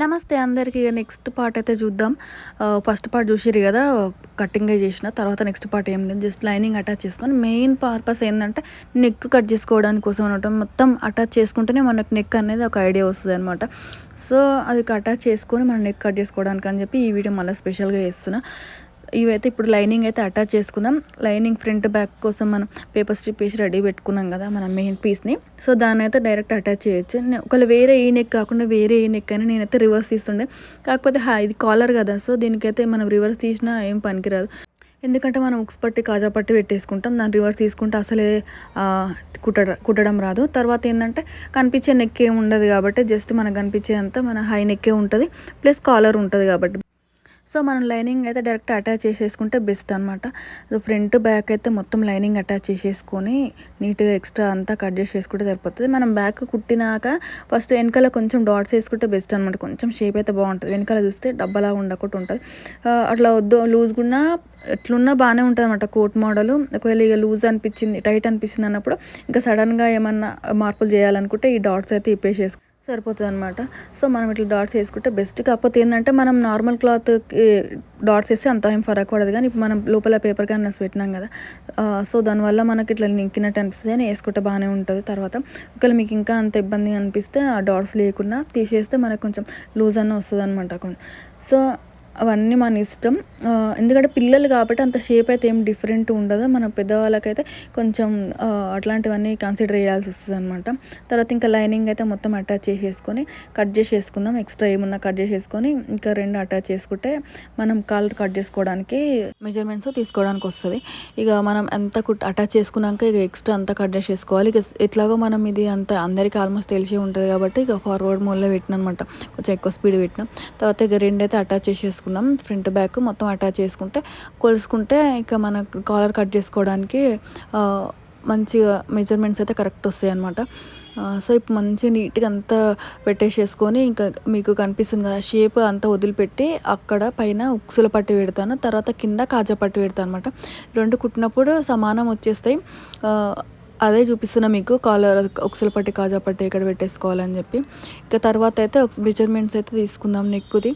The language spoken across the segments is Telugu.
నమస్తే అందరికీ ఇక నెక్స్ట్ పార్ట్ అయితే చూద్దాం. ఫస్ట్ పార్ట్ చూసిరు కదా కటింగ్ చేసిన తర్వాత నెక్స్ట్ పార్ట్ ఏం లేదు జస్ట్ లైనింగ్ అటాచ్ చేసుకొని మెయిన్ పర్పస్ ఏంటంటే నెక్ కట్ చేసుకోవడానికి కోసం అనమాట. మొత్తం అటాచ్ చేసుకుంటేనే మనకు నెక్ అనేది ఒక ఐడియా వస్తుంది అనమాట. సో అది అటాచ్ చేసుకొని మనం నెక్ కట్ చేసుకోవడానికి అని చెప్పి ఈ వీడియో మళ్ళీ స్పెషల్గా చేస్తున్నా. ఇవైతే ఇప్పుడు లైనింగ్ అయితే అటాచ్ చేసుకుందాం. లైనింగ్ ఫ్రంట్ బ్యాక్ కోసం మనం పేపర్ స్ట్రిప్ వేసి రెడీ పెట్టుకున్నాం కదా మన మెయిన్ పీస్ని సో దాన్ని అయితే డైరెక్ట్ అటాచ్ చేయొచ్చు ఒకవేళ వేరే ఈ నెక్ కాకుండా వేరే ఏ నెక్ అయినా నేనైతే రివర్స్ తీస్తుండే. కాకపోతే హా ఇది కాలర్ కదా సో దీనికైతే మనం రివర్స్ తీసినా ఏం పనికిరాదు. ఎందుకంటే మనం ఉక్స్ పట్టి కాజా పట్టి పెట్టేసుకుంటాం. దాన్ని రివర్స్ తీసుకుంటే అసలే కుట్టడం కుట్టడం రాదు. తర్వాత ఏంటంటే కనిపించే నెక్ ఏమి ఉండదు కాబట్టి జస్ట్ మనకు కనిపించేదంతా మన హై నెక్కే ఉంటుంది. ప్లస్ కాలర్ ఉంటుంది కాబట్టి. సో మనం లైనింగ్ అయితే డైరెక్ట్ అటాచ్ చేసేసుకుంటే బెస్ట్ అనమాట ఫ్రంట్ బ్యాక్ అయితే మొత్తం లైనింగ్ అటాచ్ చేసేసుకొని నీట్గా ఎక్స్ట్రా అంతా కట్ చేసి వేసుకుంటే సరిపోతుంది. మనం బ్యాక్ కుట్టినాక ఫస్ట్ వెనకాల కొంచెం డాట్స్ వేసుకుంటే బెస్ట్ అనమాట కొంచెం షేప్ అయితే బాగుంటుంది. వెనకాల చూస్తే డబ్బలా ఉండకుండా ఉంటుంది. అట్లా వద్దు లూజ్ కూడా ఎట్లున్నా బాగానే ఉంటుంది అనమాట కోట్ మోడల్. ఒకవేళ ఇక లూజ్ అనిపించింది టైట్ అనిపించింది అన్నప్పుడు ఇంకా సడన్గా ఏమన్నా మార్పులు చేయాలనుకుంటే ఈ డాట్స్ అయితే ఇప్పేసేసుకు సరిపోతుంది అనమాట సో మనం ఇట్లా డాట్స్ వేసుకుంటే బెస్ట్. కాకపోతే ఏంటంటే మనం నార్మల్ క్లాత్ డాట్స్ వేస్తే అంత ఏం ఫరక్ పడదు. కానీ ఇప్పుడు మనం లోపల పేపర్ క్యాన్వాస్ పెట్టినాం కదా సో దానివల్ల మనకి ఇట్లా నింకినట్టు అనిపిస్తుంది. అని వేసుకుంటే బాగానే ఉంటుంది. తర్వాత ఒకవేళ మీకు ఇంకా అంత ఇబ్బంది అనిపిస్తే ఆ డాట్స్ లేకుండా తీసేస్తే మనకు కొంచెం లూజ్ అన్న వస్తుంది అనమాట సో అవన్నీ మన ఇష్టం. ఎందుకంటే పిల్లలు కాబట్టి అంత షేప్ అయితే ఏం డిఫరెంట్ ఉండదు. మన పెద్దవాళ్ళకైతే కొంచెం అట్లాంటివన్నీ కన్సిడర్ చేయాల్సి వస్తుంది అనమాట తర్వాత ఇంకా లైనింగ్ అయితే మొత్తం అటాచ్ చేసేసుకొని కట్ చేసేసుకుందాం. ఎక్స్ట్రా ఏమున్నా కట్ చేసేసుకొని ఇంకా రెండు అటాచ్ చేసుకుంటే మనం కాలర్ కట్ చేసుకోవడానికి మెజర్మెంట్స్ తీసుకోవడానికి వస్తుంది. ఇక మనం ఎంత కుట్ అటాచ్ చేసుకున్నాక ఇక ఎక్స్ట్రా అంతా కట్ చేసేసుకోవాలి. ఇక ఎట్లాగో మనం ఇది అంత అందరికీ ఆల్మోస్ట్ తెలిసి ఉంటుంది కాబట్టి ఇక ఫార్వర్డ్ మోడ్లో పెట్టిన అనమాట కొంచెం ఎక్కువ స్పీడ్ పెట్టినాం. తర్వాత ఇక రెండు అయితే అటాచ్ చేసుకుందాం. ఫ్రంట్ బ్యాక్ మొత్తం అటాచ్ చేసుకుంటే కొలుసుకుంటే ఇక మన కాలర్ కట్ చేసుకోవడానికి మంచిగా మెజర్మెంట్స్ అయితే కరెక్ట్ వస్తాయి అనమాట సో ఇప్పుడు మంచిగా నీట్గా అంతా పెట్టేసేసుకొని ఇంకా మీకు కనిపిస్తుంది కదా షేప్ అంతా వదిలిపెట్టి అక్కడ పైన ఉక్సుల పట్టి పెడతాను. తర్వాత కింద కాజా పట్టి పెడతాను అనమాట రెండు కుట్టినప్పుడు సమానం వచ్చేస్తాయి. అదే చూపిస్తున్నా మీకు కాలర్ ఒకసారి పట్టి కాజా పట్టి ఎక్కడ పెట్టేసుకోవాలని చెప్పి. ఇంకా తర్వాత అయితే మెజర్మెంట్స్ అయితే తీసుకుందాం నెక్కుది.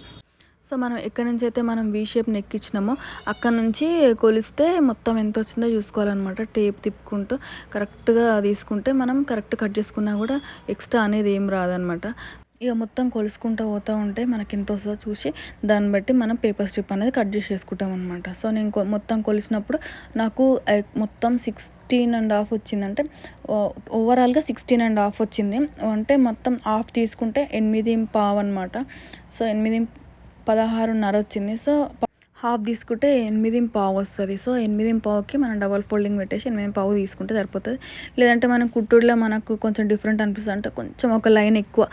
సో మనం ఎక్కడి నుంచి అయితే మనం వీ షేప్ నెక్ ఇచ్చినామో అక్కడ నుంచి కొలిస్తే మొత్తం ఎంత వచ్చిందో చూసుకోవాలన్నమాట. టేప్ తిప్పుకుంటూ కరెక్ట్గా తీసుకుంటే మనం కరెక్ట్ కట్ చేసుకున్నా కూడా ఎక్స్ట్రా అనేది ఏం రాదనమాట ఇక మొత్తం కొలుసుకుంటూ పోతూ ఉంటే మనకి ఎంత వస్తుందో చూసి దాన్ని బట్టి మనం పేపర్ స్ట్రిప్ అనేది కట్ చేసేసుకుంటాం అనమాట సో నేను కొ- మొత్తం కొలిసినప్పుడు నాకు మొత్తం సిక్స్టీన్ అండ్ హాఫ్ వచ్చిందంటే ఓవరాల్గా సిక్స్టీన్ అండ్ హాఫ్ వచ్చింది. అంటే మొత్తం హాఫ్ తీసుకుంటే ఎనిమిది పావు అనమాట సో ఎనిమిది పదహారున్నర వచ్చింది. సో హాఫ్ తీసుకుంటే ఎనిమిది పావు వస్తుంది. సో ఎనిమిది పావుకి మనం డబల్ ఫోల్డింగ్ పెట్టేసి ఎనిమిది పావు తీసుకుంటే సరిపోతుంది. లేదంటే మనం కుట్టుడులో మనకు కొంచెం డిఫరెంట్ అనిపిస్తుంది అంటే కొంచెం ఒక లైన్ ఎక్కువ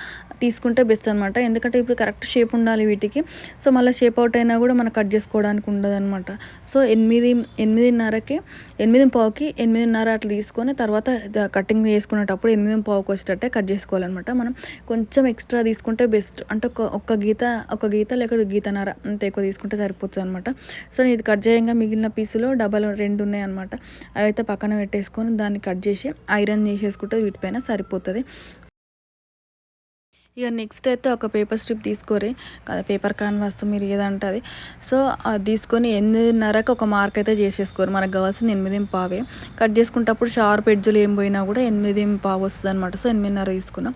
తీసుకుంటే బెస్ట్ అనమాట ఎందుకంటే ఇప్పుడు కరెక్ట్ షేప్ ఉండాలి వీటికి. సో మళ్ళీ షేప్ అవుట్ అయినా కూడా మనం కట్ చేసుకోవడానికి ఉండదు అనమాట సో ఎనిమిది ఎనిమిదిన్నరకి ఎనిమిది పావుకి ఎనిమిదిన్నర అట్లా తీసుకొని తర్వాత కటింగ్ వేసుకునేటప్పుడు ఎనిమిది పావుకి వచ్చేటట్టే కట్ చేసుకోవాలన్నమాట. మనం కొంచెం ఎక్స్ట్రా తీసుకుంటే బెస్ట్. అంటే ఒక ఒక్క గీత ఒక గీత లేక గీతన్నర అంత ఎక్కువ తీసుకుంటే సరిపోతుంది అనమాట సో నేను ఇది కట్ చేయంగా మిగిలిన పీసులో డబల్ రెండు ఉన్నాయి అనమాట. అవి అయితే పక్కన పెట్టేసుకొని దాన్ని కట్ చేసి ఐరన్ చేసేసుకుంటే వీటిపైన సరిపోతుంది. ఇక నెక్స్ట్ అయితే ఒక పేపర్ స్ట్రిప్ తీసుకోరి. కదా పేపర్ కాన్వాస్ మీరు ఏదంటే అది. సో అది తీసుకొని ఎనిమిదిన్నరకు ఒక మార్క్ అయితే చేసేసుకోరు. మనకు కావాల్సింది ఎనిమిది పావే. కట్ చేసుకుంటప్పుడు షార్ప్ ఎడ్జులు ఏం పోయినా కూడా ఎనిమిది పావు వస్తుంది అనమాట సో ఎనిమిదిన్నర తీసుకున్నాం.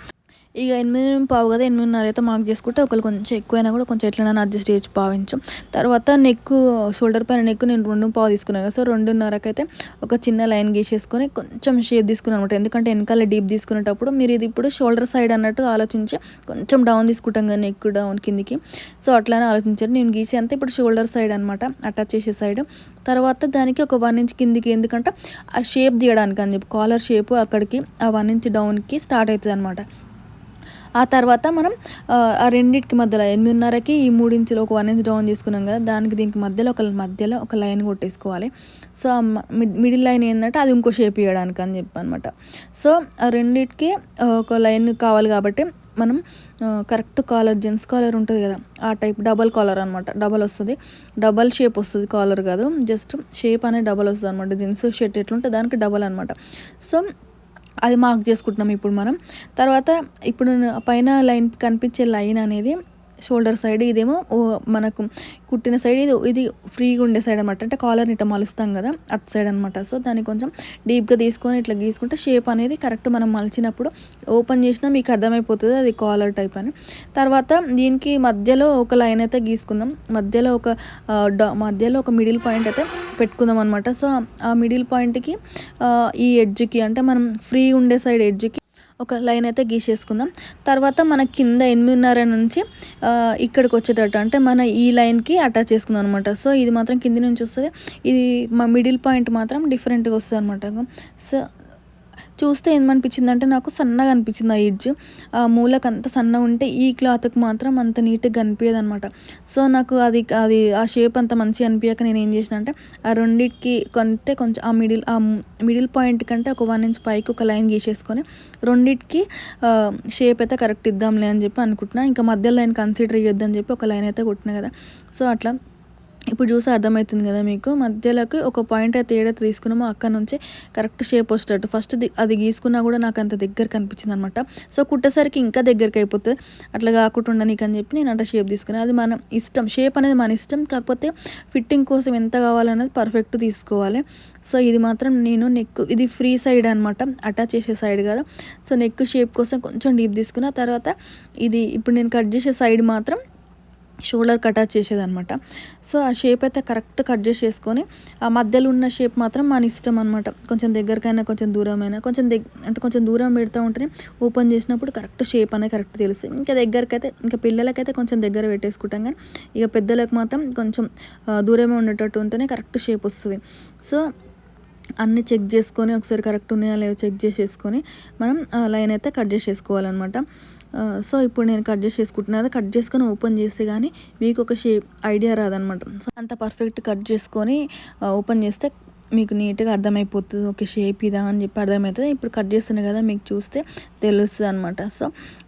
ఇక ఎనిమిది పావు కదా ఎనిమిదిన్నర అయితే మార్క్ చేసుకుంటే ఒకళ్ళు కొంచెం ఎక్కువైనా కూడా కొంచెం ఎట్లైనా అడ్జస్ట్ చేయొచ్చు పావించాం తర్వాత నెక్ షోల్డర్ పైన నెక్ నేను రెండు పావు తీసుకున్నాను కదా సో రెండున్నరకు అయితే ఒక చిన్న లైన్ గీసేసుకొని కొంచెం షేప్ తీసుకున్నాను అనమాట. ఎందుకంటే వెనకాల డీప్ తీసుకునేటప్పుడు మీరు ఇది ఇప్పుడు షోల్డర్ సైడ్ అన్నట్టు ఆలోచించి కొంచెం డౌన్ తీసుకుంటాం కదా నెక్ డౌన్ కిందికి. సో అట్లానే ఆలోచించారు. నేను గీసే అంతా ఇప్పుడు షోల్డర్ సైడ్ అనమాట అటాచ్ చేసే సైడ్ తర్వాత దానికి ఒక వన్ ఇంచ్ కిందికి ఎందుకంటే ఆ షేప్ తీయడానికి అని చెప్పి కాలర్ షేప్ అక్కడికి ఆ వన్ ఇంచ్ డౌన్కి స్టార్ట్ అవుతుంది అనమాట ఆ తర్వాత మనం ఆ, రెండింటికి మధ్యలో ఎనిమిదిన్నరకి ఈ మూడు ఒక వన్ ఇంచ్ డౌన్ తీసుకున్నాం కదా దానికి దీనికి మధ్యలో ఒక మధ్యలో ఒక లైన్ కొట్టేసుకోవాలి. సో ఆ మిడ్- మిడిల్ లైన్ ఏంటంటే అది ఇంకో షేప్ ఇవ్వడానికి అని చెప్పి అనమాట సో ఆ రెండింటికి ఒక లైన్ కావాలి కాబట్టి మనం కరెక్ట్ కాలర్ జెంట్స్ కాలర్ ఉంటుంది కదా ఆ టైప్ డబల్ కాలర్ అనమాట. డబల్ వస్తుంది. డబల్ షేప్ వస్తుంది కాలర్ కాదు. జస్ట్ షేప్ అనేది డబల్ వస్తుంది అనమాట జెంట్స్ షర్ట్ ఎట్లుంటే దానికి డబల్ అనమాట. సో అది మార్క్ చేసుకుంటున్నాం ఇప్పుడు మనం. తర్వాత ఇప్పుడు పైన లైన్ కనిపించే లైన్ అనేది షోల్డర్ సైడ్ ఇదేమో మనకు కుట్టిన సైడ్ ఇది ఇది ఫ్రీగా ఉండే సైడ్ అనమాట అంటే కాలర్ని ఇట్లా మలుస్తాం కదా అటు సైడ్ అనమాట సో దాన్ని కొంచెం డీప్గా తీసుకొని ఇట్లా గీసుకుంటే షేప్ అనేది కరెక్ట్ మనం మలిచినప్పుడు ఓపెన్ చేసినా మీకు అర్థమైపోతుంది అది కాలర్ టైప్ అని. తర్వాత దీనికి మధ్యలో ఒక లైన్ అయితే గీసుకుందాం. మధ్యలో ఒక మధ్యలో ఒక మిడిల్ పాయింట్ అయితే పెట్టుకుందాం అనమాట సో ఆ మిడిల్ పాయింట్కి ఈ ఎడ్జ్కి అంటే మనం ఫ్రీ ఉండే సైడ్ ఎడ్జ్కి ఒక లైన్ అయితే గీసేసుకుందాం. తర్వాత మన కింద ఎనిమిదిన్నర నుంచి ఇక్కడికి వచ్చేటట్టు అంటే మన ఈ లైన్కి అటాచ్ చేసుకుందాం అనమాట సో ఇది మాత్రం కింది నుంచి వస్తుంది. ఇది మా మిడిల్ పాయింట్ మాత్రం డిఫరెంట్గా వస్తుంది అనమాట సో చూస్తే ఏమనిపించింది అంటే నాకు సన్నగా అనిపించింది ఆ ఎడ్జ్ ఆ మూలకు అంత సన్నగా ఉంటే ఈ క్లాత్కి మాత్రం అంత నీట్గా కనిపించదు అనమాట సో నాకు అది అది ఆ షేప్ అంత మంచిగా అనిపించక నేను ఏం చేసిన అంటే ఆ రెండింటికి కొంటే కొంచెం ఆ మిడిల్ ఆ మిడిల్ పాయింట్ కంటే ఒక వన్ ఇంచ్ పైకి ఒక లైన్ గీసేసుకొని రెండింటికి షేప్ అయితే కరెక్ట్ ఇద్దాంలే అని చెప్పి అనుకుంటున్నా. ఇంకా మధ్య లైన్ కన్సిడర్ చేయొద్దని చెప్పి ఒక లైన్ అయితే కొట్టినా కదా. సో అట్లా ఇప్పుడు చూసి అర్థమవుతుంది కదా మీకు. మధ్యలోకి ఒక పాయింట్ అయితే ఏదైతే తీసుకున్నామో అక్కడ నుంచి కరెక్ట్ షేప్ వచ్చేటట్టు ఫస్ట్ అది గీసుకున్నా కూడా నాకు అంత దగ్గర కనిపించింది అనమాట సో కుట్టేసరికి ఇంకా దగ్గరికి అయిపోతుంది అట్లా కాకుండా ఉండనీకి అని చెప్పి నేను అంటే షేప్ తీసుకున్నాను అది మన ఇష్టం. షేప్ అనేది మన ఇష్టం. కాకపోతే ఫిట్టింగ్ కోసం ఎంత కావాలనేది పర్ఫెక్ట్ తీసుకోవాలి. సో ఇది మాత్రం నేను నెక్ ఇది ఫ్రీ సైడ్ అనమాట అటాచ్ చేసే సైడ్ కదా. సో నెక్ షేప్ కోసం కొంచెం డీప్ తీసుకున్న. తర్వాత ఇది ఇప్పుడు నేను కట్ చేసే సైడ్ మాత్రం షోల్డర్ కటాచ్ చేసేదనమాట సో ఆ షేప్ అయితే కరెక్ట్ కట్ చేసేసుకొని ఆ మధ్యలో ఉన్న షేప్ మాత్రం మన ఇష్టం అనమాట కొంచెం దగ్గరకైనా కొంచెం దూరమైనా కొంచెం దగ్గర అంటే కొంచెం దూరం పెడతా ఉంటేనే ఓపెన్ చేసినప్పుడు కరెక్ట్ షేప్ అనేది కరెక్ట్ తెలుస్తుంది ఇంకా దగ్గరకైతే ఇంకా పిల్లలకైతే కొంచెం దగ్గర పెట్టేసుకుంటాం కానీ ఇక పెద్దలకు మాత్రం కొంచెం దూరమే ఉండేటట్టు ఉంటేనే కరెక్ట్ షేప్ వస్తుంది. సో అన్నీ చెక్ చేసుకొని ఒకసారి కరెక్ట్ ఉన్నాయా లేవో చెక్ చేసేసుకొని మనం లైన్ అయితే కట్ చేసేసుకోవాలన్నమాట సో ఇప్పుడు నేను కట్ చేసి చేసుకుంటున్నా కట్ చేసుకొని ఓపెన్ చేస్తే కానీ మీకు ఒక షేప్ ఐడియా రాదనమాట. సో అంత పర్ఫెక్ట్ కట్ చేసుకొని ఓపెన్ చేస్తే మీకు నీట్గా అర్థమైపోతుంది ఓకే షేప్ ఇదా అని చెప్పి అర్థమవుతుంది. ఇప్పుడు కట్ చేస్తున్నాయి కదా మీకు చూస్తే తెలుస్తుంది అనమాట. సో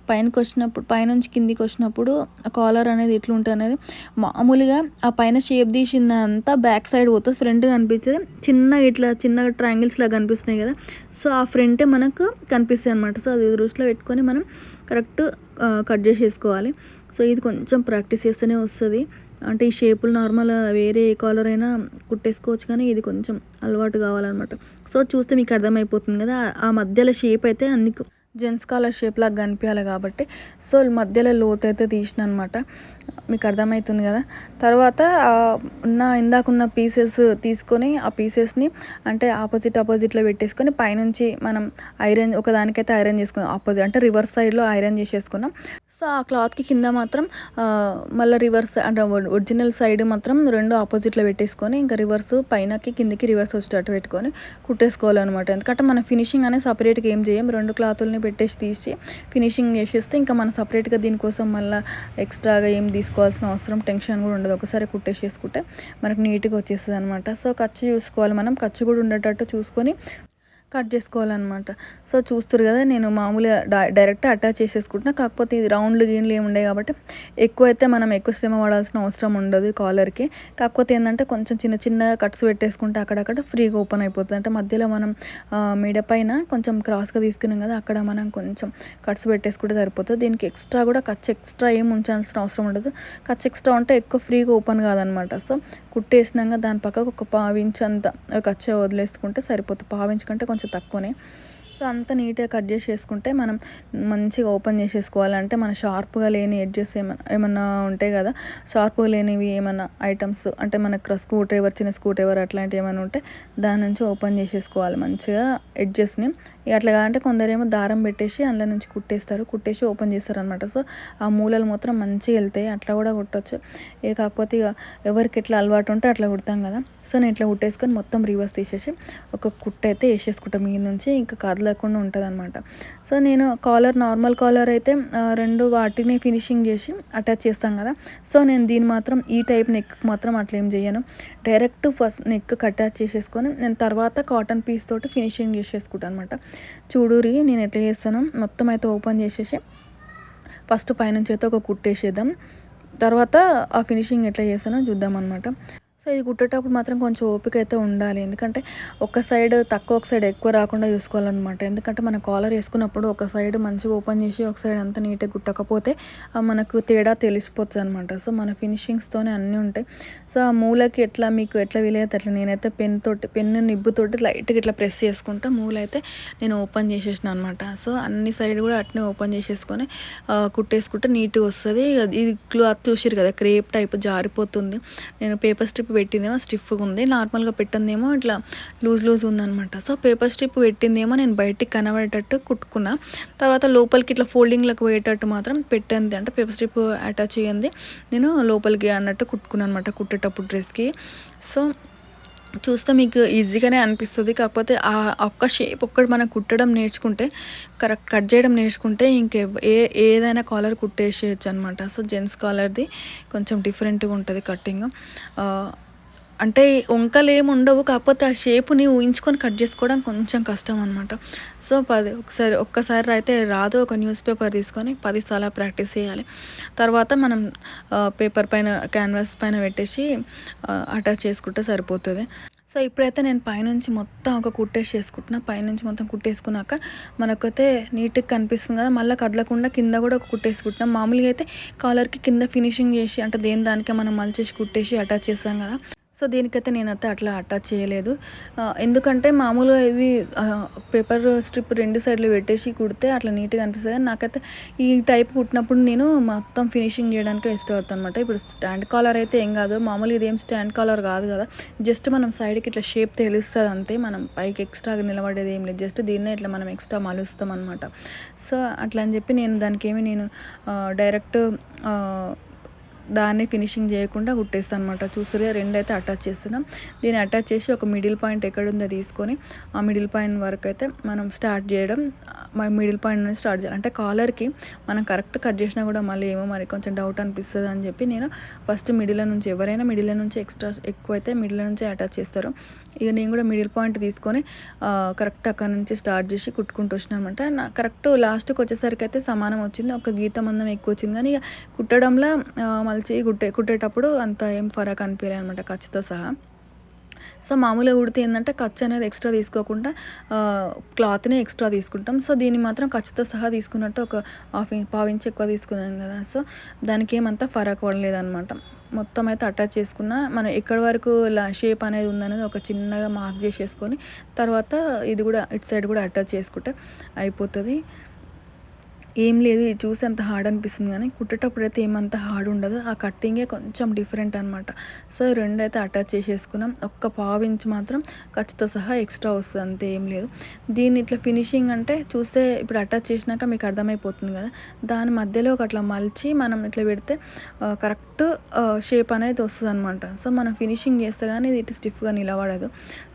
పైనకి వచ్చినప్పుడు పైనుంచి కిందికి వచ్చినప్పుడు ఆ కాలర్ అనేది ఎట్లుంటుంది అనేది మామూలుగా ఆ పైన షేప్ తీసిందంతా బ్యాక్ సైడ్ పోతుంది ఫ్రంట్ కనిపించేది చిన్న ఇట్లా చిన్న ట్రయాంగిల్స్ లాగా కనిపిస్తున్నాయి కదా. సో ఆ ఫ్రంటే మనకు కనిపిస్తాయి అనమాట సో అది దృష్టిలో పెట్టుకొని మనం కరెక్ట్ కట్ చేసేసుకోవాలి. సో ఇది కొంచెం ప్రాక్టీస్ చేస్తేనే వస్తుంది. అంటే ఈ షేపులు నార్మల్ వేరే ఏ కాలర్ అయినా కుట్టేసుకోవచ్చు కానీ ఇది కొంచెం అలవాటు కావాలన్నమాట. సో చూస్తే మీకు అర్థమైపోతుంది కదా ఆ మధ్యలో షేప్ అయితే అందుకు జెంట్స్ కాలర్ షేప్ లాగా కనిపించాలి కాబట్టి. సో మధ్యలో లోతు అయితే తీసిన అనమాట మీకు అర్థమవుతుంది కదా? తర్వాత ఉన్న ఇందాకున్న పీసెస్ తీసుకొని ఆ పీసెస్ని అంటే ఆపోజిట్ ఆపోజిట్లో పెట్టేసుకొని పైనుంచి మనం ఐరన్ ఒకదానికైతే ఐరన్ చేసుకున్నాం ఆపోజిట్ అంటే రివర్స్ సైడ్లో ఐరన్ చేసేసుకున్నాం సో ఆ క్లాత్కి కింద మాత్రం మళ్ళీ రివర్స్ అంటే ఒరిజినల్ సైడ్ మాత్రం రెండు ఆపోజిట్లో పెట్టేసుకొని ఇంకా రివర్స్ పైనకి కిందకి రివర్స్ వచ్చేటట్టు పెట్టుకొని కుట్టేసుకోవాలన్నమాట. ఎందుకంటే మన ఫినిషింగ్ అనేది సపరేట్గా ఏం చేయం రెండు క్లాతుల్ని పెట్టేసి తీసి ఫినిషింగ్ చేసేస్తే ఇంకా మనం సపరేట్గా దీనికోసం మళ్ళీ ఎక్స్ట్రాగా ఏం తీసుకోవాల్సిన అవసరం టెన్షన్ కూడా ఉండదు. ఒకసారి కుట్టేసేసుకుంటే మనకు నీట్గా వచ్చేస్తుంది అనమాట సో ఖర్చు చూసుకోవాలి మనం. ఖర్చు కూడా ఉండేటట్టు చూసుకొని కట్ చేసుకోవాలన్నమాట. సో చూస్తారు కదా నేను మామూలుగా డైరెక్ట్ అటాచ్ చేసేసుకుంటున్నా. కాకపోతే ఇది రౌండ్లు గీన్లు ఏమి ఉండే కాబట్టి ఎక్కువ అయితే మనం ఎక్కువ శ్రమ పడాల్సిన అవసరం ఉండదు కాలర్కి. కాకపోతే ఏంటంటే కొంచెం చిన్న చిన్న కట్స్ పెట్టేసుకుంటే అక్కడక్కడ ఫ్రీగా ఓపెన్ అయిపోతుంది. అంటే మధ్యలో మనం మీడ పైన కొంచెం క్రాస్గా తీసుకున్నాం కదా అక్కడ మనం కొంచెం కట్స్ పెట్టేసుకుంటే సరిపోతుంది. దీనికి ఎక్స్ట్రా కూడా ఖర్చు ఎక్స్ట్రా ఏం ఉంచాల్సిన అవసరం ఉండదు. ఖర్చు ఎక్స్ట్రా ఉంటే ఎక్కువ ఫ్రీగా ఓపెన్ కాదనమాట సో కుట్టేసినాక దాని పక్కకు ఒక పావించ్ అంత ఖర్చు వదిలేసుకుంటే సరిపోతుంది. పావించ్ కంటే కొంచెం తక్కువనే. సో అంత నీట్గా కట్ చేసేసుకుంటే మనం మంచిగా ఓపెన్ చేసేసుకోవాలంటే మన షార్ప్గా లేని ఎడ్జెస్ ఏమైనా ఏమన్నా ఉంటాయి కదా? షార్ప్గా లేనివి ఏమైనా ఐటమ్స్ అంటే మనకు స్క్రూ డ్రైవర్ చిన్న స్క్రూ డ్రైవర్ అట్లాంటివి ఏమైనా ఉంటే దాని నుంచి ఓపెన్ చేసేసుకోవాలి మంచిగా ఎడ్జెస్ని. అట్లా కాదంటే కొందరేమో దారం పెట్టేసి అందులో నుంచి కుట్టేస్తారు కుట్టేసి ఓపెన్ చేస్తారు అనమాట సో ఆ మూలలు మాత్రం మంచిగా వెళ్తాయి. అట్లా కూడా కుట్టచ్చు. ఏ కాకపోతే ఇక ఎవరికి ఎట్లా అలవాటు ఉంటే అట్లా కుడతాం కదా. సో నేను ఇట్లా కుట్టేసుకొని మొత్తం రివర్స్ తీసేసి ఒక కుట్ట అయితే వేసేసుకుంటాం. మీ నుంచి ఇంకా కదలకుండా ఉంటుంది అనమాట సో నేను కాలర్ నార్మల్ కాలర్ అయితే రెండు వాటిని ఫినిషింగ్ చేసి అటాచ్ చేస్తాం కదా. సో నేను దీన్ని మాత్రం ఈ టైప్ నెక్ మాత్రం అట్లా ఏం చేయను. డైరెక్ట్ ఫస్ట్ నెక్ అటాచ్ చేసేసుకొని నేను తర్వాత కాటన్ పీస్ తోటి ఫినిషింగ్ చేసేసుకుంటాను అనమాట చూడురి నేను ఎట్లా చేస్తాను? మొత్తం అయితే ఓపెన్ చేసేసి ఫస్ట్ పైనుంచి అయితే ఒక కుట్టేసేద్దాం. తర్వాత ఆ ఫినిషింగ్ ఎట్లా చేస్తానో చూద్దాం అనమాట సో ఇది కుట్టేటప్పుడు మాత్రం కొంచెం ఓపిక అయితే ఉండాలి. ఎందుకంటే ఒక సైడ్ తక్కువ ఒక సైడ్ ఎక్కువ రాకుండా చూసుకోవాలన్నమాట. ఎందుకంటే మన కాలర్ వేసుకున్నప్పుడు ఒక సైడ్ మంచిగా ఓపెన్ చేసి ఒక సైడ్ అంతా నీట్గా కుట్టకపోతే మనకు తేడా తెలిసిపోతుంది అనమాట సో మన ఫినిషింగ్స్తోనే అన్నీ ఉంటాయి. సో ఆ మూలకి ఎట్లా మీకు ఎట్లా వీలైతే అట్లా నేనైతే పెన్ తోటి పెన్ను నిబ్బుతోటి లైట్గా ఇట్లా ప్రెస్ చేసుకుంటా మూల అయితే నేను ఓపెన్ చేసేసిన అనమాట సో అన్ని సైడ్ కూడా అట్నే ఓపెన్ చేసేసుకొని కుట్టేసుకుంటే నీట్గా వస్తుంది. ఇది క్లాత్ చూసిరు కదా క్రేప్ టైప్ జారిపోతుంది. నేను పేపర్ స్ట్రిప్ పెట్టిందేమో స్టిఫ్గా ఉంది నార్మల్గా పెట్టిందేమో ఇట్లా లూజ్ లూజ్ ఉందనమాట సో పేపర్ స్ట్రిప్ పెట్టిందేమో నేను బయటికి కనబడేటట్టు కుట్టుకున్నా. తర్వాత లోపలికి ఇట్లా ఫోల్డింగ్లకు పోయేటట్టు మాత్రం పెట్టింది. అంటే పేపర్ స్ట్రిప్ అటాచ్ చేయండి నేను లోపలికి అన్నట్టు కుట్టుకున్నాను అనమాట కుట్టేటప్పుడు డ్రెస్కి. సో చూస్తే మీకు ఈజీగానే అనిపిస్తుంది. కాకపోతే ఆ ఒక్క షేప్ ఒక్కటి మనం కుట్టడం నేర్చుకుంటే కరెక్ట్ కట్ చేయడం నేర్చుకుంటే ఇంకే ఏ ఏదైనా కాలర్ కుట్టేసేయచ్చు అనమాట సో జెంట్స్ కాలర్ది కొంచెం డిఫరెంట్గా ఉంటుంది కట్టింగ్. అంటే వంకలు ఏమి ఉండవు కాకపోతే ఆ షేప్ని ఊహించుకొని కట్ చేసుకోవడం కొంచెం కష్టం అనమాట సో పది ఒకసారి ఒక్కసారి అయితే రాదు ఒక న్యూస్ పేపర్ తీసుకొని పదిసార్లు ప్రాక్టీస్ చేయాలి. తర్వాత మనం పేపర్ పైన క్యాన్వాస్ పైన పెట్టేసి అటాచ్ చేసుకుంటే సరిపోతుంది. సో ఇప్పుడైతే నేను పైనుంచి మొత్తం ఒక కుట్టేసి వేసుకుంటున్నా పైనుంచి మొత్తం కుట్టేసుకున్నాక మనకైతే నీట్గా కనిపిస్తుంది కదా మళ్ళీ కదలకుండా కింద కూడా ఒక కుట్టేసుకుంటున్నాం. మామూలుగా అయితే కాలర్కి కింద ఫినిషింగ్ చేసి అంటే దేని దానికే మనం మలిచేసి కుట్టేసి అటాచ్ చేస్తాం కదా. సో దీనికైతే నేనైతే అట్లా అటాచ్ చేయలేదు. ఎందుకంటే మామూలుగా ఇది పేపర్ స్ట్రిప్ రెండు సైడ్లు పెట్టేసి కుడితే అట్లా నీట్గా అనిపిస్తుంది. నాకైతే ఈ టైప్ కుట్టినప్పుడు నేను మొత్తం ఫినిషింగ్ చేయడానికి ఇష్టపడతాను అనమాట ఇప్పుడు స్టాండ్ కాలర్ అయితే ఏం కాదు. మామూలుగా ఇదేం స్టాండ్ కాలర్ కాదు కదా. జస్ట్ మనం సైడ్కి ఇట్లా షేప్ తెలుస్తుంది అంతే. మనం పైకి ఎక్స్ట్రాగా నిలబడేది ఏం లేదు. జస్ట్ దీన్నే ఇట్లా మనం ఎక్స్ట్రా మలుస్తాం అనమాట సో అట్లా అని చెప్పి నేను దానికి ఏమి నేను డైరెక్ట్ దాన్ని ఫినిషింగ్ చేయకుండా కుట్టేస్తాను అనమాట చూసారే రెండు అయితే అటాచ్ చేస్తున్నాం. దీన్ని అటాచ్ చేసి ఒక మిడిల్ పాయింట్ ఎక్కడుందో తీసుకొని ఆ మిడిల్ పాయింట్ వరకు అయితే మనం స్టార్ట్ చేయడం మిడిల్ పాయింట్ నుంచి స్టార్ట్ చేయాలి. అంటే కాలర్కి మనం కరెక్ట్ కట్ చేసినా కూడా మళ్ళీ ఏమో మరి కొంచెం డౌట్ అనిపిస్తుంది అని చెప్పి నేను ఫస్ట్ మిడిల్ నుంచి ఎవరైనా మిడిల్ నుంచి ఎక్స్ట్రా ఎక్కువ అయితే మిడిల్ నుంచి అటాచ్ చేస్తారు. ఇక నేను కూడా మిడిల్ పాయింట్ తీసుకొని కరెక్ట్ అక్కడ నుంచి స్టార్ట్ చేసి కుట్టుకుంటూ వచ్చినామంటే. నా కరెక్ట్ లాస్ట్కి వచ్చేసరికి అయితే సమానం వచ్చింది. ఒక గీత మందం ఎక్కువ వచ్చింది. కానీ ఇక కుట్టడంలో మలిచి కుట్టే కుట్టేటప్పుడు అంత ఏం ఫరక్ అనిపించలేదు అనమాట ఖర్చుతో సహా. సో మామూలుగా కుడితే ఏంటంటే ఖర్చు అనేది ఎక్స్ట్రా తీసుకోకుండా క్లాత్నే ఎక్స్ట్రా తీసుకుంటాం. సో దీన్ని మాత్రం ఖర్చుతో సహా తీసుకున్నట్టు ఒక హాఫ్ పావు ఇంచ్ ఎక్కువ తీసుకున్నాం కదా. సో దానికి ఏమంతా ఫరక్ పడలేదు మొత్తం అయితే అటాచ్ చేసుకున్న మనం ఎక్కడి వరకు షేప్ అనేది ఉందనేది ఒక చిన్నగా మార్క్ చేసేసుకొని తర్వాత ఇది కూడా ఇటు సైడ్ కూడా అటాచ్ చేసుకుంటే అయిపోతుంది. ఏం లేదు ఇది చూసి అంత హార్డ్ అనిపిస్తుంది కానీ కుట్టేటప్పుడు అయితే ఏమంత హార్డ్ ఉండదు. ఆ కట్టింగే కొంచెం డిఫరెంట్ అనమాట సో రెండు అయితే అటాచ్ చేసేసుకున్నాం. ఒక్క పావు ఇంచ్ మాత్రం ఖర్చుతో సహా ఎక్స్ట్రా వస్తుంది అంతే ఏం లేదు. దీన్ని ఇట్లా ఫినిషింగ్ అంటే చూస్తే ఇప్పుడు అటాచ్ చేసినాక మీకు అర్థమైపోతుంది కదా. దాని మధ్యలో ఒక అట్లా మలిచి మనం ఇట్లా పెడితే కరెక్ట్ షేప్ అనేది వస్తుంది అనమాట సో మనం ఫినిషింగ్ చేస్తే కానీ ఇది ఇటు స్టిఫ్గా నిలబడదు.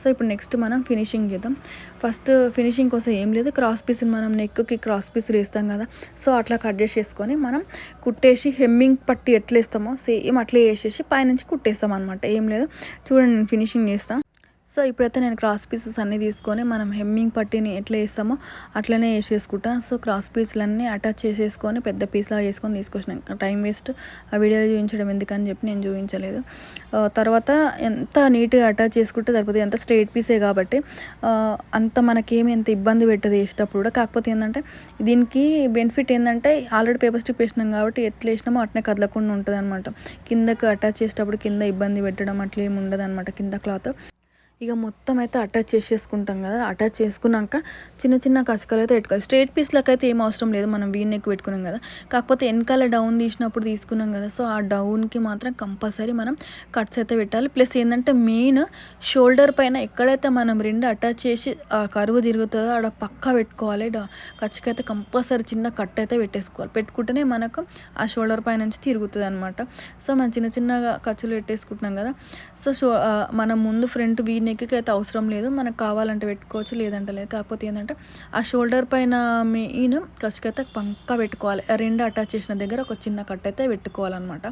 సో ఇప్పుడు నెక్స్ట్ మనం ఫినిషింగ్ చేద్దాం. ఫస్ట్ ఫినిషింగ్ కోసం ఏం లేదు క్రాస్ పీస్ని మనం నెక్కి క్రాస్ పీస్ వేస్తాం కదా. సో అట్లా కట్ చేసేసుకొని మనం కుట్టేసి హెమ్మింగ్ పట్టి ఎట్లేస్తామో సేమ్ అట్లే వేసేసి పైనుంచి కుట్టేస్తాం అనమాట ఏం లేదు. చూడండి నేను ఫినిషింగ్ చేస్తాను సో ఇప్పుడైతే నేను క్రాస్ పీసెస్ అన్నీ తీసుకొని మనం హెమ్మింగ్ పట్టిని ఎట్లా వేస్తామో అట్లనే వేసేసుకుంటా సో క్రాస్ పీసులన్నీ అటాచ్ చేసేసుకొని పెద్ద పీస్లా వేసుకొని తీసుకొచ్చిన. Time waste. ఆ వీడియోలో చూపించడం ఎందుకని చెప్పి నేను చూపించలేదు. తర్వాత ఎంత నీట్గా అటాచ్ చేసుకుంటే సరిపోతుంది. ఎంత స్ట్రైట్ పీసే కాబట్టి అంత మనకేమి ఎంత ఇబ్బంది పెట్టదు వేసేటప్పుడు కూడా. కాకపోతే ఏంటంటే దీనికి బెనిఫిట్ ఏంటంటే ఆల్రెడీ పేపర్ స్టిప్ వేసినాం కాబట్టి ఎట్లా వేసినామో అట్నే కదలకుండా ఉంటుంది అనమాట కిందకు అటాచ్ చేసేటప్పుడు కింద ఇబ్బంది పెట్టడం అట్లా ఏమి ఉండదు అనమాట కింద క్లాత్. ఇక మొత్తం అయితే అటాచ్ చేసేసుకుంటాం కదా అటాచ్ చేసుకున్నాక చిన్న చిన్న కసుకలు అయితే పెట్టుకోవాలి. స్ట్రేట్ పీస్లకు అయితే ఏం అవసరం లేదు మనం వీన్ ఎక్కువ పెట్టుకున్నాం కదా. కాకపోతే వెనకాల డౌన్ తీసినప్పుడు తీసుకున్నాం కదా సో ఆ డౌన్కి మాత్రం కంపల్సరీ మనం కట్స్ అయితే పెట్టాలి. ప్లస్ ఏంటంటే మెయిన్ షోల్డర్ పైన ఎక్కడైతే మనం రెండు అటాచ్ చేసి ఆ కరువు తిరుగుతుందో ఆడ పక్క పెట్టుకోవాలి. ఖర్చుకైతే కంపల్సరీ చిన్న కట్ అయితే పెట్టేసుకోవాలి. పెట్టుకుంటేనే మనకు ఆ షోల్డర్ పై నుంచి తిరుగుతుంది అనమాట సో మనం చిన్న చిన్నగా ఖర్చులు పెట్టేసుకుంటున్నాం కదా సో షో మనం ముందు ఫ్రంట్ వీన్ నెక్కి అయితే అవసరం లేదు. మనకు కావాలంటే పెట్టుకోవచ్చు లేదంటే లేదు. కాకపోతే ఏంటంటే ఆ షోల్డర్ పైన మెయిన్ ఖర్చుకైతే పంకా పెట్టుకోవాలి. రెండు అటాచ్ చేసిన దగ్గర ఒక చిన్న కట్ అయితే పెట్టుకోవాలన్నమాట.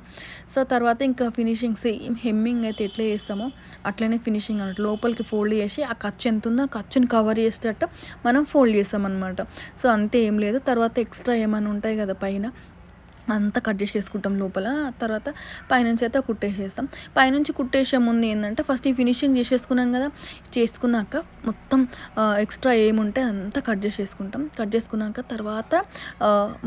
సో తర్వాత ఇంకా ఫినిషింగ్ సేమ్ హెమ్మింగ్ అయితే ఎట్లా చేస్తామో అట్లనే ఫినిషింగ్ అన్నట్టు లోపలికి ఫోల్డ్ చేసి ఆ ఖర్చు ఎంత ఉందో ఆ ఖర్చుని కవర్ చేసేటట్టు మనం ఫోల్డ్ చేస్తామన్నమాట. సో అంతే ఏం లేదు. తర్వాత ఎక్స్ట్రా ఏమైనా ఉంటాయి కదా పైన అంతా కట్ చేసుకుంటాం లోపల. తర్వాత పైనుంచి అయితే కుట్టేసేస్తాం. పైనుంచి కుట్టేసే ముందు ఏంటంటే ఫస్ట్ ఈ ఫినిషింగ్ చేసేసుకున్నాం కదా చేసుకున్నాక మొత్తం ఎక్స్ట్రా ఏముంటే అంతా కట్ చేసేసుకుంటాం కట్ చేసుకున్నాక తర్వాత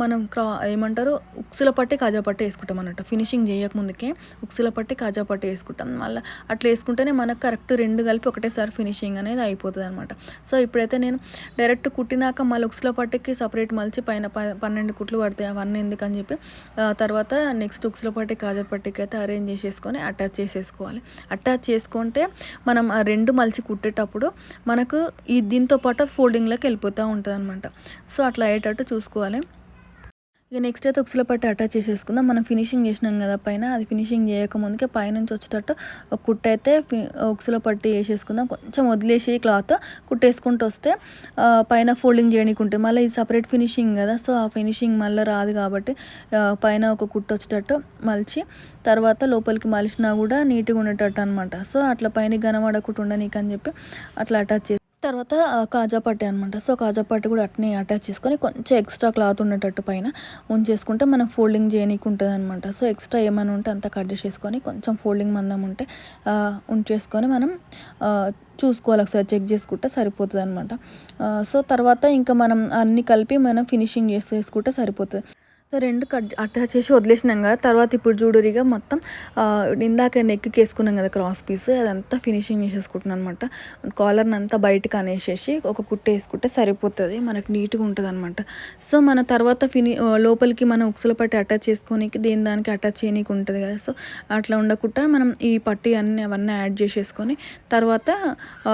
మనం క్రా ఏమంటారు ఉక్సుల పట్టి కాజా పట్టి వేసుకుంటాం అన్నట్టు. ఫినిషింగ్ చేయకముందుకే ఉక్సుల పట్టి కాజా పట్టి వేసుకుంటాం. మళ్ళీ అట్లా వేసుకుంటేనే మనకు కరెక్ట్ రెండు కలిపి ఒకటేసారి ఫినిషింగ్ అనేది అయిపోతుంది అనమాట సో ఇప్పుడైతే నేను డైరెక్ట్ కుట్టినాక మళ్ళీ ఉక్సుల పట్టికి సపరేట్ మలిచి పైన పన్నెండు కుట్లు పడతాయి. అవన్నీ ఎందుకని చెప్పి తర్వాత నెక్స్ట్ ఉక్స్లో పట్టి కాజా పట్టికి అయితే అరేంజ్ చేసేసుకొని అటాచ్ చేసేసుకోవాలి. అటాచ్ చేసుకుంటే మనం ఆ రెండు మలిచి కుట్టేటప్పుడు మనకు ఈ దీంతో పాటు ఫోల్డింగ్లోకి వెళ్ళిపోతూ ఉంటుంది అనమాట సో అట్లా అయ్యేటట్టు చూసుకోవాలి. ఇక నెక్స్ట్ అయితే ఉక్సుల పట్టి అటాచ్ చేసేసుకుందాం. మనం ఫినిషింగ్ చేసినాం కదా పైన అది ఫినిషింగ్ చేయకముందుకే పైనుంచి వచ్చేటట్టు ఒక కుట్ట అయితే ఉక్సుల పట్టి వేసేసుకుందాం. కొంచెం వదిలేసి క్లాత్ కుట్టేసుకుంటూ వస్తే పైన ఫోల్డింగ్ చేయనీకుంటే మళ్ళీ ఇది సపరేట్ ఫినిషింగ్ కదా సో ఆ ఫినిషింగ్ మళ్ళీ రాదు కాబట్టి పైన ఒక కుట్ట వచ్చేటట్టు మలిచి తర్వాత లోపలికి మలిచినా కూడా నీట్గా ఉండేటట్టు అనమాట సో అట్లా పైన కనబడకుండా ఉండనీకి అని చెప్పి అట్లా అటాచ్ చేసి తర్వాత కాజా పట్టి అనమాట సో కాజా పట్టి కూడా అట్నే అటాచ్ చేసుకొని కొంచెం ఎక్స్ట్రా క్లాత్ ఉండేటట్టు పైన ఉంచేసుకుంటే మనం ఫోల్డింగ్ చేయనీకి ఉంటుంది అనమాట సో ఎక్స్ట్రా ఏమైనా ఉంటే అంతా కట్ చేసుకొని కొంచెం ఫోల్డింగ్ మందం ఉంటే ఉంచేసుకొని మనం చూసుకోవాలి. ఒకసారి చెక్ చేసుకుంటే సరిపోతుంది అనమాట సో తర్వాత ఇంకా మనం అన్నీ కలిపి మనం ఫినిషింగ్ చేసేసుకుంటే సరిపోతుంది. సో రెండు కట్ అటాచ్ చేసి వదిలేసినాం కదా తర్వాత ఇప్పుడు చూడురిగా మొత్తం ఇందాక నెక్కి వేసుకున్నాం కదా క్రాస్ పీస్ అదంతా ఫినిషింగ్ చేసేసుకుంటున్నాను అనమాట కాలర్ని అంతా బయటకు అనేసేసి ఒక కుట్ట వేసుకుంటే సరిపోతుంది మనకు నీట్గా ఉంటుంది అనమాట సో మన తర్వాత ఫిని లోపలికి మనం ఉక్సుల పట్టి అటాచ్ చేసుకోనికి దేని దానికి అటాచ్ చేయనీకి ఉంటుంది కదా. సో అట్లా ఉండకుండా మనం ఈ పట్టి అన్నీ అవన్నీ యాడ్ చేసేసుకొని తర్వాత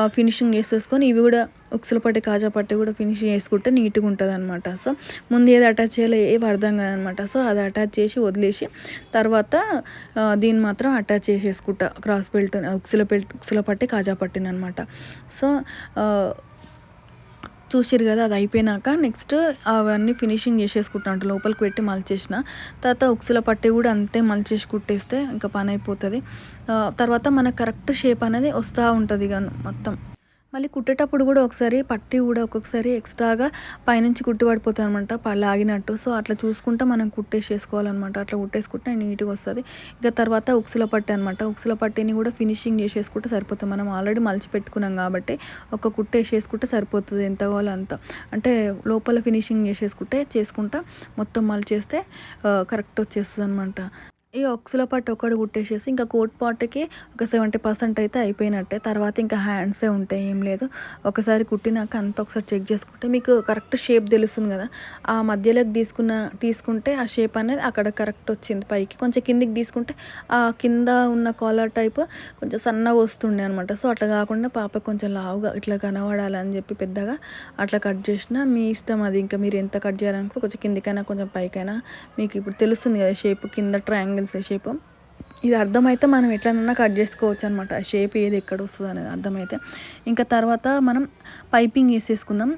ఫినిషింగ్ చేసేసుకొని ఇవి కూడా ఉక్సుల పట్టి కాజా పట్టి కూడా ఫినిష్ చేసుకుంటే నీట్గా ఉంటుంది అనమాట సో ముందు ఏది అటాచ్ చేయాలో ఏవి అర్థం కాదనమాట సో అది అటాచ్ చేసి వదిలేసి తర్వాత దీన్ని మాత్రం అటాచ్ చేసేసుకుంటా. క్రాస్ బెల్ట్ ఉక్సుల బెల్ట్ ఉక్సుల పట్టి కాజా పట్టినమాట సో చూసిరు కదా అది అయిపోయినాక నెక్స్ట్ అవన్నీ ఫినిషింగ్ చేసేసుకుంటాను లోపలికి పెట్టి మలిచేసిన. తర్వాత ఉక్సుల పట్టి కూడా అంతే మలిచేసి కుట్టేస్తే ఇంకా పని అయిపోతుంది. తర్వాత మనకు కరెక్ట్ షేప్ అనేది వస్తూ ఉంటుంది కానీ మొత్తం. మళ్ళీ కుట్టేటప్పుడు కూడా ఒకసారి పట్టి కూడా ఒక్కొక్కసారి ఎక్స్ట్రాగా పైనుంచి కుట్టి పడిపోతుంది అనమాట లాగినట్టు సో అట్లా చూసుకుంటే మనం కుట్టేసేసుకోవాలన్నమాట. అట్లా కుట్టేసుకుంటే నీట్గా వస్తుంది. ఇక తర్వాత ఉక్సుల పట్టి అనమాట ఉక్సుల పట్టిని కూడా ఫినిషింగ్ చేసేసుకుంటే సరిపోతుంది. మనం ఆల్రెడీ మలిచి పెట్టుకున్నాం కాబట్టి ఒక కుట్టేసేసుకుంటే సరిపోతుంది ఎంత కావాలో అంత. అంటే లోపల ఫినిషింగ్ చేసేసుకుంటే చేసుకుంటా మొత్తం మలిచేస్తే కరెక్ట్ వచ్చేస్తుంది అనమాట ఈ ఒక్సుల పాటు ఒకటి కుట్టేసేసి ఇంకా కోట్ పాటకి ఒక సెవెంటీ పర్సెంట్ అయితే అయిపోయినట్టే. తర్వాత ఇంకా హ్యాండ్సే ఉంటాయి ఏం లేదు. ఒకసారి కుట్టినాక అంత ఒకసారి చెక్ చేసుకుంటే మీకు కరెక్ట్ షేప్ తెలుస్తుంది కదా. ఆ మధ్యలోకి తీసుకున్న తీసుకుంటే ఆ షేప్ అనేది అక్కడ కరెక్ట్ వచ్చింది పైకి. కొంచెం కిందికి తీసుకుంటే ఆ కింద ఉన్న కాలర్ టైప్ కొంచెం సన్నగా వస్తుండే అనమాట సో అట్లా కాకుండా పాప కొంచెం లావుగా ఇట్లా కనబడాలని చెప్పి పెద్దగా అట్లా కట్ చేసిన మీ ఇష్టం అది. ఇంకా మీరు ఎంత కట్ చేయాలనుకో కొంచెం కిందికైనా కొంచెం పైకైనా మీకు ఇప్పుడు తెలుస్తుంది కదా షేప్ కింద ట్రయాంగిల్ ట్రయాంగిల్స్ షేప్. ఇది అర్థమైతే మనం ఎట్లనన్నా కట్ చేసుకోవచ్చు అనమాట షేప్ ఏది ఎక్కడ వస్తుంది అనేది అర్థమైతే. ఇంకా తర్వాత మనం పైపింగ్ వేసేసుకుందాం.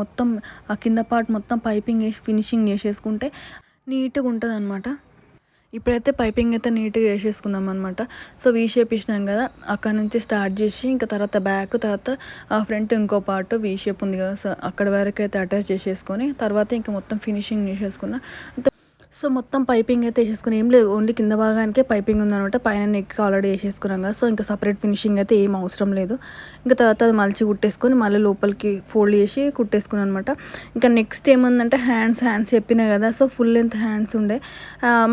మొత్తం ఆ కింద పార్ట్ మొత్తం పైపింగ్ వేసి ఫినిషింగ్ చేసేసుకుంటే నీట్గా ఉంటుంది అనమాట ఇప్పుడైతే పైపింగ్ అయితే నీట్గా వేసేసుకుందాం అనమాట సో వీ షేప్ ఇచ్చినాం కదా అక్కడ నుంచి స్టార్ట్ చేసి ఇంకా తర్వాత బ్యాక్ తర్వాత ఫ్రంట్ ఇంకో పార్ట్ వీ షేప్ ఉంది కదా సో అక్కడ వరకు అయితే అటాచ్ చేసేసుకొని తర్వాత ఇంకా మొత్తం ఫినిషింగ్ చేసేసుకున్న. సో మొత్తం పైపింగ్ అయితే వేసేసుకుని ఏం లేదు ఓన్లీ కింద భాగానికే పైపింగ్ ఉందనమాట పైన నెక్ ఆల్రెడీ వేసేసుకున్నాం కదా సో ఇంకా సపరేట్ ఫినిషింగ్ అయితే ఏం అవసరం లేదు. ఇంకా తర్వాత అది మలిచి కుట్టేసుకొని మళ్ళీ లోపలికి ఫోల్డ్ చేసి కుట్టేసుకున్నాను అనమాట ఇంకా నెక్స్ట్ ఏముందంటే హ్యాండ్స్ హ్యాండ్స్ చెప్పినా కదా సో ఫుల్ లెంత్ హ్యాండ్స్ ఉండే.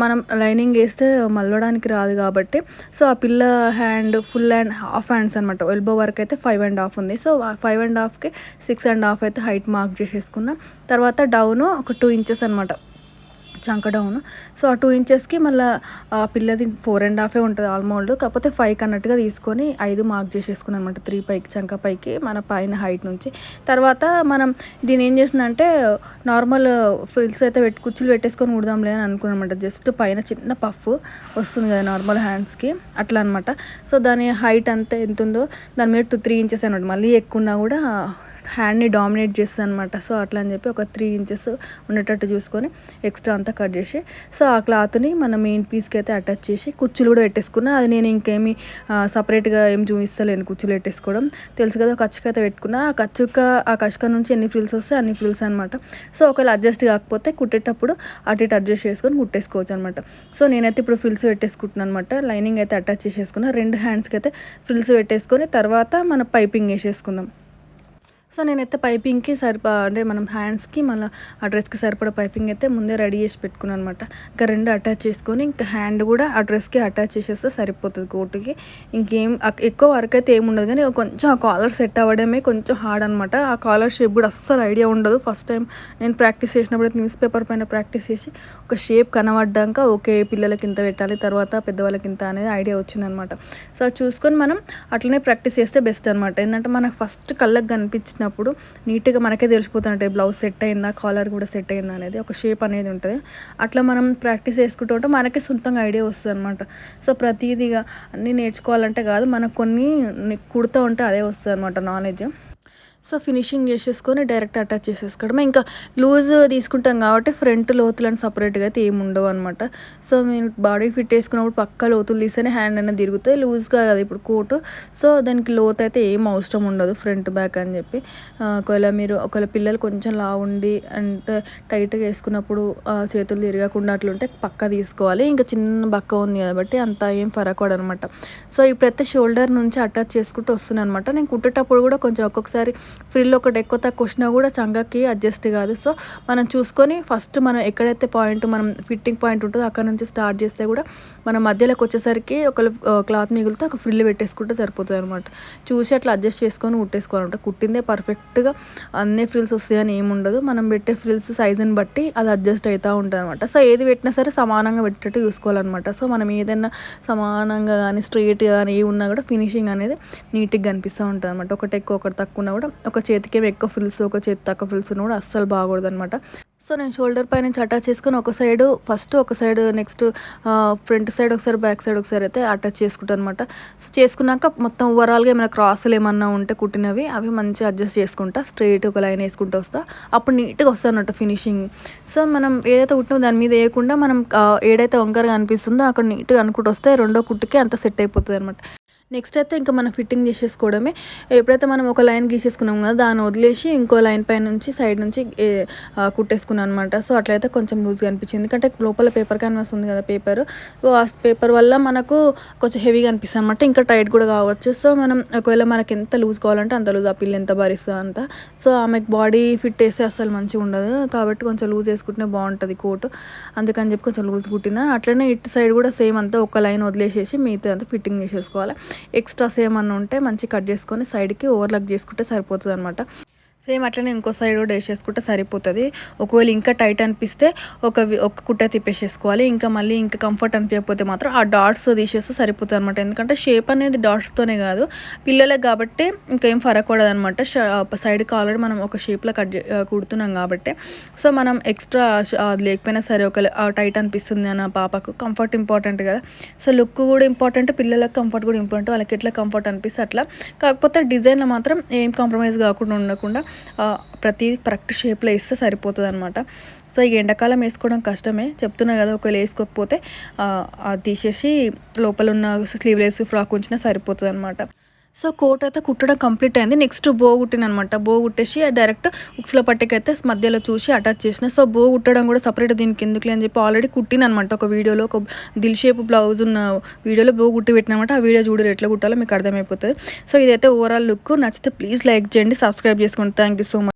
మనం లైనింగ్ వేస్తే మలవడానికి రాదు కాబట్టి సో ఆ పిల్ల hand full and half hands అనమాట ఎల్బో వరకు అయితే ఫైవ్ అండ్ హాఫ్ ఉంది. సో ఫైవ్ అండ్ హాఫ్కి సిక్స్ అండ్ హాఫ్ అయితే హైట్ మార్క్ చేసేసుకున్నాం. తర్వాత డౌన్ ఒక టూ ఇంచెస్ అనమాట చంక డౌన్ సో ఆ టూ ఇంచెస్కి మళ్ళీ ఆ పిల్లది ఫోర్ అండ్ హాఫే ఉంటుంది ఆల్మోల్డ్ కాకపోతే ఫైవ్ అన్నట్టుగా తీసుకొని ఐదు మార్క్ చేసేసుకున్నాను అనమాట త్రీ పైకి చంక పైకి మన పైన హైట్ నుంచి. తర్వాత మనం దీని ఏం చేసిందంటే నార్మల్ ఫ్రిల్స్ అయితే పెట్టి కుర్చీలు పెట్టేసుకొని ఉడదాంలే అని అనుకున్నమాట జస్ట్ పైన చిన్న పఫ్ వస్తుంది కదా నార్మల్ హ్యాండ్స్కి అట్లా అనమాట సో దాని హైట్ అంతా ఎంత ఉందో దాని మీద టూ త్రీ ఇంచెస్ అనమాట మళ్ళీ ఎక్కువ కూడా హ్యాండ్ని డామినేట్ చేస్తుంది అనమాట సో అట్లా అని చెప్పి ఒక త్రీ ఇంచెస్ ఉండేటట్టు చూసుకొని ఎక్స్ట్రా అంతా కట్ చేసి సో ఆ క్లాత్ని మన మెయిన్ పీస్కి అయితే అటాచ్ చేసి కుచ్చులు కూడా పెట్టేసుకున్నా. అది నేను ఇంకేమి సపరేట్గా ఏం చూపిస్తలేను కుచ్చులు పెట్టేసుకోవడం. తెలుసు కదా కచ్చుక అయితే పెట్టుకున్నా. ఆ కచ్చుక ఆ కచ్చుక నుంచి ఎన్ని ఫ్రిల్స్ వస్తే అన్ని ఫ్రిల్స్ అనమాట సో ఒకవేళ అడ్జస్ట్ కాకపోతే కుట్టేటప్పుడు అటు ఇటు అడ్జస్ట్ చేసుకొని కుట్టేసుకోవచ్చు అనమాట సో నేనైతే ఇప్పుడు ఫ్రిల్స్ పెట్టేసుకుంటున్నాను అనమాట లైనింగ్ అయితే అటాచ్ చేసేసుకున్నా. రెండు హ్యాండ్స్కి అయితే ఫ్రిల్స్ పెట్టేసుకొని తర్వాత మన పైపింగ్ వేసేసుకుందాం. సో నేనైతే పైపింగ్కి సరిపా అంటే మనం హ్యాండ్స్కి మళ్ళీ ఆ డ్రెస్కి సరిపడా పైపింగ్ అయితే ముందే రెడీ చేసి పెట్టుకున్నాను అనమాట ఇంకా రెండు అటాచ్ చేసుకొని ఇంకా హ్యాండ్ కూడా ఆ డ్రెస్కి అటాచ్ చేసేస్తే సరిపోతుంది కోటుకి. ఇంకేం ఎక్కువ వర్క్ అయితే ఏముండదు కానీ కొంచెం ఆ కాలర్ సెట్ అవ్వడమే కొంచెం హార్డ్ అనమాట ఆ కాలర్ షేప్ కూడా అస్సలు ఐడియా ఉండదు. ఫస్ట్ టైం నేను ప్రాక్టీస్ చేసినప్పుడు అయితే న్యూస్ పేపర్ పైన ప్రాక్టీస్ చేసి ఒక షేప్ కనబడ్డాక ఓకే పిల్లలకి ఇంత పెట్టాలి తర్వాత పెద్దవాళ్ళకి ఇంత అనేది ఐడియా వచ్చిందనమాట సో చూసుకొని మనం అట్లనే ప్రాక్టీస్ చేస్తే బెస్ట్ అనమాట ఏంటంటే మనకు ఫస్ట్ కళ్ళకి కనిపించినప్పుడు నీట్గా మనకే తెలిసిపోతుంటే బ్లౌజ్ సెట్ అయిందా కాలర్ కూడా సెట్ అయిందా అనేది ఒక షేప్ అనేది ఉంటుంది. అట్లా మనం ప్రాక్టీస్ చేసుకుంటూ ఉంటే మనకే సొంతంగా ఐడియా వస్తుంది అనమాట సో ప్రతిదీగా అన్నీ నేర్చుకోవాలంటే కాదు మనకు కొన్ని కుడుతూ ఉంటే అదే వస్తుంది అనమాట నాలెడ్జ్. సో ఫినిషింగ్ చేసేసుకొని డైరెక్ట్ అటాచ్ చేసేసుకోవడం ఇంకా లూజ్ తీసుకుంటాం కాబట్టి ఫ్రంట్ లోతులని సపరేట్గా అయితే ఏమి ఉండవు అనమాట సో మేము బాడీ ఫిట్ వేసుకున్నప్పుడు పక్క లోతులు తీస్తేనే హ్యాండ్ అనేది తిరుగుతాయి. లూజ్గా కదా ఇప్పుడు కోటు. సో దానికి లోతు అయితే ఏం అవసరం ఉండదు ఫ్రంట్ బ్యాక్ అని చెప్పి. ఒకవేళ మీరు ఒకవేళ పిల్లలు కొంచెం లా ఉండి అంటే టైట్గా వేసుకున్నప్పుడు చేతులు తిరగకుండా అట్లుంటే పక్క తీసుకోవాలి. ఇంకా చిన్న బక్క ఉంది కాబట్టి అంత ఏం ఫరక్ అనమాట సో ఇప్పుడైతే షోల్డర్ నుంచి అటాచ్ చేసుకుంటూ వస్తున్నాను అనమాట నేను కుట్టేటప్పుడు కూడా కొంచెం ఒక్కొక్కసారి ఫ్రిల్ ఒకటి ఎక్కువ తక్కువ వచ్చినా కూడా చంగకి అడ్జస్ట్ కాదు. సో మనం చూసుకొని ఫస్ట్ మనం ఎక్కడైతే పాయింట్ మనం ఫిట్టింగ్ పాయింట్ ఉంటుందో అక్కడ నుంచి స్టార్ట్ చేస్తే కూడా మనం మధ్యలోకి వచ్చేసరికి ఒక క్లాత్ మిగిలితే ఒక ఫ్రిల్ పెట్టేసుకుంటే సరిపోతుంది అనమాట చూసి అట్లా అడ్జస్ట్ చేసుకొని కుట్టేసుకోవాలంట కుట్టిందే పర్ఫెక్ట్గా అన్ని ఫ్రిల్స్ వస్తాయని ఏమి ఉండదు. మనం పెట్టే ఫ్రిల్స్ సైజుని బట్టి అది అడ్జస్ట్ అవుతూ ఉంటుంది అనమాట సో ఏది పెట్టినా సరే సమానంగా పెట్టేటట్టు చూసుకోవాలన్నమాట. సో మనం ఏదైనా సమానంగా కానీ స్ట్రైట్ కానీ ఏ ఉన్నా కూడా ఫినిషింగ్ అనేది నీట్గా కనిపిస్తూ ఉంటుంది అనమాట ఒకటి ఎక్కువ ఒకటి తక్కువ ఉన్నా కూడా ఒక చేతికేమో ఎక్కువ ఫ్రిల్స్ ఒక చేతి తక్కువ ఫ్రిల్స్ ఉన్నా కూడా అస్సలు బాగకూడదు అనమాట సో నేను షోల్డర్ పై నుంచి అటాచ్ చేసుకొని ఒక సైడ్ ఫస్ట్ ఒక సైడ్ నెక్స్ట్ ఫ్రంట్ సైడ్ ఒకసారి బ్యాక్ సైడ్ ఒకసారి అయితే అటాచ్ చేసుకుంటాను అనమాట సో చేసుకున్నాక మొత్తం ఓవరాల్గా ఏమైనా క్రాసులు ఏమన్నా ఉంటే కుట్టినవి అవి మంచిగా అడ్జస్ట్ చేసుకుంటా స్ట్రైట్ ఒక లైన్ వేసుకుంటూ వస్తా. అప్పుడు నీట్గా వస్తానమాట అన్నట్టు ఫినిషింగ్ సో మనం ఏదైతే కుట్టినో దాని మీద వేయకుండా మనం ఏడైతే వంకరగా అనిపిస్తుందో అక్కడ నీట్గా అనుకుంటూ వస్తే రెండో కుట్టుకి అంత సెట్ అయిపోతుంది అనమాట నెక్స్ట్ అయితే ఇంకా మనం ఫిట్టింగ్ చేసేసుకోవడమే. ఎప్పుడైతే మనం ఒక లైన్ గీసేసుకున్నాం కదా దాన్ని వదిలేసి ఇంకో లైన్ పై నుంచి సైడ్ నుంచి ఏ, కుట్టేసుకున్నాను అనమాట సో అట్లయితే కొంచెం లూజ్గా అనిపించింది. ఎందుకంటే లోపల పేపర్ క్యాన్వాస్ ఉంది కదా పేపర్ సో ఆ పేపర్ వల్ల మనకు కొంచెం హెవీగా అనిపిస్తుంది అనమాట ఇంకా టైట్ కూడా కావచ్చు. సో మనం ఒకవేళ మనకి ఎంత లూజ్ కావాలంటే అంత లూజ్ ఆ పిల్ల ఎంత భరిస్తుంది అంత. సో ఆమెకు బాడీ ఫిట్ వేస్తే అసలు మంచిగా ఉండదు. కాబట్టి కొంచెం లూజ్ వేసుకుంటే బాగుంటుంది కోట్ అందుకని చెప్పి కొంచెం లూజ్ కుట్టిన. అట్లనే ఇటు సైడ్ కూడా సేమ్ అంతా ఒక లైన్ వదిలేసేసి మిగతా అంతా ఫిట్టింగ్ చేసేసుకోవాలి. ఎక్స్ట్రాస్ ఏమన్నా ఉంటే మంచి కట్ చేసుకొని సైడ్కి ఓవర్లాక్ చేసుకుంటే సరిపోతుంది అనమాట సేమ్ అట్లనే ఇంకో సైడ్ కూడా వేసేసుకుంటే సరిపోతుంది. ఒకవేళ ఇంకా టైట్ అనిపిస్తే ఒక ఒక కుట్ట తిప్పేసేసుకోవాలి. ఇంకా మళ్ళీ ఇంకా కంఫర్ట్ అనిపించకపోతే మాత్రం ఆ డాట్స్ తీసేస్తే సరిపోతుంది అనమాట ఎందుకంటే షేప్ అనేది డాట్స్తోనే కాదు. పిల్లలకు కాబట్టి ఇంకేం ఫరక్ పడదు అనమాట సైడ్కి ఆల్రెడీ మనం ఒక షేప్లో కట్ చే- కుడుతున్నాం కాబట్టి. సో మనం ఎక్స్ట్రా అది లేకపోయినా సరే ఒక టైట్ అనిపిస్తుంది అన్న పాపకు కంఫర్ట్ ఇంపార్టెంట్ కదా. సో లుక్ కూడా ఇంపార్టెంట్ పిల్లలకు కంఫర్ట్ కూడా ఇంపార్టెంట్ వాళ్ళకి ఎట్లా కంఫర్ట్ అనిపిస్తే అట్లా. కాకపోతే డిజైన్లో మాత్రం ఏం కాంప్రమైజ్ కాకుండా ఉండకుండా ప్రతి కరెక్ట్ షేప్లో వేస్తే సరిపోతుంది అనమాట సో ఈ ఎండాకాలం వేసుకోవడం కష్టమే. చెప్తున్నా కదా ఒకవేళ వేసుకోకపోతే అది తీసేసి లోపల ఉన్న స్లీవ్లెస్ ఫ్రాక్ ఉంచినా సరిపోతుంది అనమాట సో కోట్ అయితే కుట్టడం కంప్లీట్ అయింది. నెక్స్ట్ బోగుట్టిన అనమాట బోగుట్టేసి డైరెక్ట్ ఉక్స్ల పట్టికైతే మధ్యలో చూసి అటాచ్ చేసిన. సో బో కుట్టడం కూడా సపరేట్ దీనికి ఎందుకులే అని చెప్పి ఆల్రెడీ కుట్టిన అనమాట ఒక వీడియోలో ఒక దిల్ షేప్ బ్లౌజ్ ఉన్న వీడియోలో బో కుట్టి ఆ వీడియో చూడరు ఎట్లా కుట్టాలో మీకు అర్థమైపోతుంది. సో ఇదైతే ఓవరాల్ లుక్. నచ్చితే ప్లీజ్ లైక్ చేయండి సబ్స్క్రైబ్ చేసుకోండి. Thank you so much.